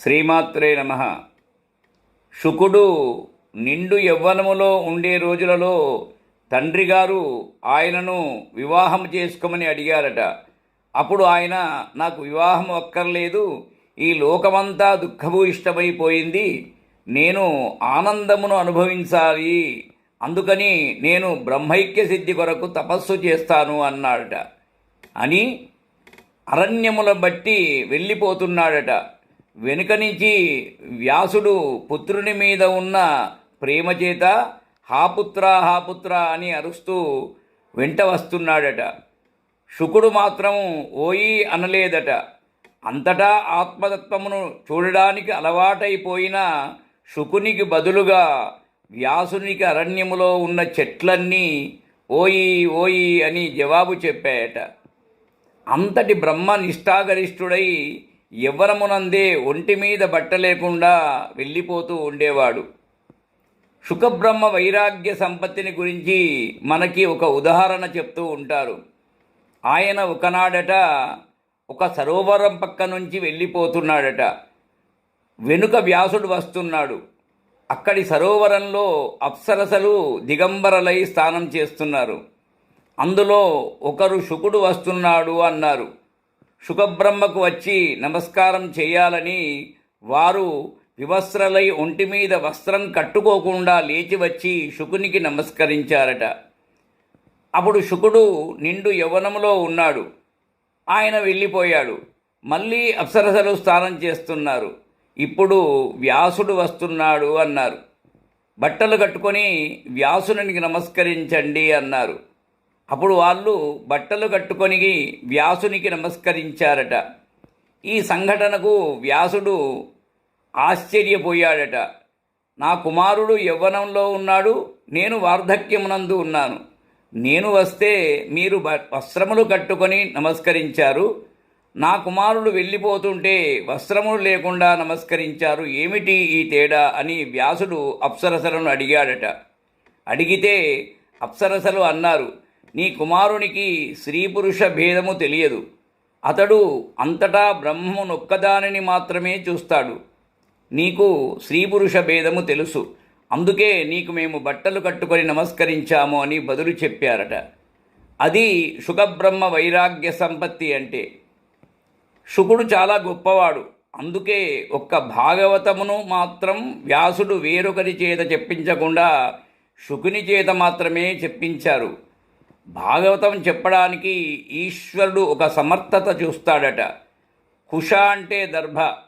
శ్రీమాత్రే నమ. శుకుడు నిండు యవ్వనములో ఉండే రోజులలో తండ్రి గారు ఆయనను వివాహం చేసుకోమని అడిగారట. అప్పుడు ఆయన నాకు వివాహం అక్కర్లేదు ఈ లోకమంతా దుఃఖభూయిష్టమైపోయింది నేను ఆనందమును అనుభవించాలి అందుకని నేను బ్రహ్మైక్య సిద్ధి కొరకు తపస్సు చేస్తాను అన్నాడట. అని అరణ్యముల బట్టి వెళ్ళిపోతున్నాడట. వెనుక నుంచి వ్యాసుడు పుత్రుని మీద ఉన్న ప్రేమ చేత హాపుత్ర హాపుత్ర అని అరుస్తూ వెంట వస్తున్నాడట. శుకుడు మాత్రం ఓయి అనలేదట. అంతటా ఆత్మతత్వమును చూడడానికి అలవాటైపోయిన శుకునికి బదులుగా వ్యాసునికి అరణ్యములో ఉన్న చెట్లన్నీ ఓయి ఓయి అని జవాబు చెప్పాయట. అంతటి బ్రహ్మ నిష్ఠాగరిష్ఠుడై యవ్వనమునందే ఒంటి మీద బట్ట లేకుండా వెళ్ళిపోతూ ఉండేవాడు. శుకబ్రహ్మ వైరాగ్య సంపత్తిని గురించి మనకి ఒక ఉదాహరణ చెప్తూ ఉంటారు. ఆయన ఒకనాడట ఒక సరోవరం పక్క నుంచి వెళ్ళిపోతున్నాడట. వెనుక వ్యాసుడు వస్తున్నాడు. అక్కడి సరోవరంలో అప్సరసలు దిగంబరలై స్నానం చేస్తున్నారు. అందులో ఒకరు శుకుడు వస్తున్నాడు అన్నారు. శుకబ్రహ్మకు వచ్చి నమస్కారం చేయాలని వారు వివస్త్రలై ఒంటి మీద వస్త్రం కట్టుకోకుండా లేచి వచ్చి శుకునికి నమస్కరించారట. అప్పుడు శుకుడు నిండు యవ్వనములో ఉన్నాడు. ఆయన వెళ్ళిపోయాడు. మళ్ళీ అప్సరసలు స్నానం చేస్తున్నారు. ఇప్పుడు వ్యాసుడు వస్తున్నాడు అన్నారు. బట్టలు కట్టుకొని వ్యాసునికి నమస్కరించండి అన్నారు. అప్పుడు వాళ్ళు బట్టలు కట్టుకొని వ్యాసునికి నమస్కరించారట. ఈ సంఘటనకు వ్యాసుడు ఆశ్చర్యపోయాడట. నా కుమారుడు యవ్వనంలో ఉన్నాడు నేను వార్ధక్యమునందు ఉన్నాను. నేను వస్తే మీరు బ- వస్త్రములు కట్టుకొని నమస్కరించారు. నా కుమారుడు వెళ్ళిపోతుంటే వస్త్రములు లేకుండా నమస్కరించారు. ఏమిటి ఈ తేడా అని వ్యాసుడు అప్సరసలను అడిగాడట. అడిగితే అప్సరసలు అన్నారు నీ కుమారునికి స్త్రీ పురుష భేదము తెలియదు. అతడు అంతటా బ్రహ్మమునొక్కదానిని మాత్రమే చూస్తాడు. నీకు స్త్రీ పురుష భేదము తెలుసు. అందుకే నీకు మేము బట్టలు కట్టుకొని నమస్కరించాము అని బదులు చెప్పారట. అది శుకబ్రహ్మ వైరాగ్య సంపత్తి అంటే. శుకుడు చాలా గొప్పవాడు. అందుకే ఒక్క భాగవతమును మాత్రం వ్యాసుడు వేరొకరి చేత చెప్పించకుండా శుకుని చేత మాత్రమే చెప్పించారు. భాగవతం చెప్పడానికి ఈశ్వరుడు ఒక సమర్థత చూస్తాడట. కుష అంటే దర్భ.